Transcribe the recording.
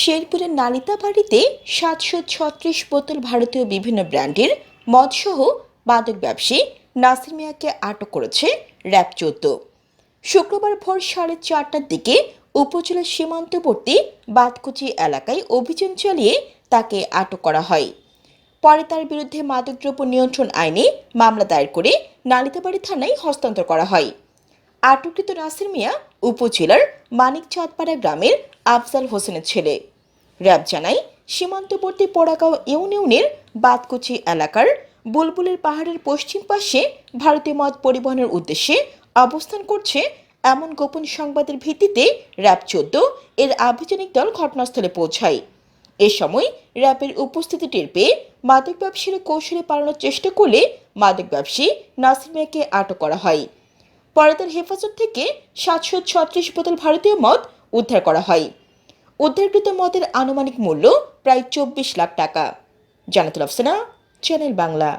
শেরপুরের নালিতা বাড়িতে সাতশো ছত্রিশ বোতল ভারতীয় বিভিন্ন ব্র্যান্ডের মদসহ মাদক ব্যবসায়ী নাসির মিয়াকে আটক করেছে র্যাব চোদ্দ। শুক্রবার ভোর সাড়ে চারটার দিকে উপজেলার সীমান্তবর্তী বাতকুচি এলাকায় অভিযান চালিয়ে তাকে আটক করা হয়। পরে তার বিরুদ্ধে মাদকদ্রব্য নিয়ন্ত্রণ আইনে মামলা দায়ের করে নালিতাবাড়ি থানায় হস্তান্তর করা হয়। আটককৃত নাসির মিয়া উপজেলার মানিক চাঁদপাড়া গ্রামের আফজাল হোসেনের ছেলে। র্যাব জানায়, সীমান্তবর্তী পোড়াগাঁও ইউনিয়নের বাতকুচি এলাকার বুলবুলের পাহাড়ের পশ্চিম পাশে ভারতীয় মদ পরিবহনের উদ্দেশ্যে অবস্থান করছে এমন গোপন সংবাদের ভিত্তিতে র্যাব চোদ্দ এর আভিযানিক দল ঘটনাস্থলে পৌঁছায়। এ সময় র্যাবের উপস্থিতি টের পেয়ে মাদক ব্যবসায়ীরা কৌশলে পালানোর চেষ্টা করলে মাদক ব্যবসায়ী নাসির মিয়াকে আটক করা হয়। পরে তার হেফাজত থেকে সাতশো ছত্রিশ বোতল ভারতীয় মদ উদ্ধার করা হয়। উদ্ধারকৃত মদের আনুমানিক মূল্য প্রায় চব্বিশ লাখ টাকা। জানাতুল আফসানা, চ্যানেল বাংলা।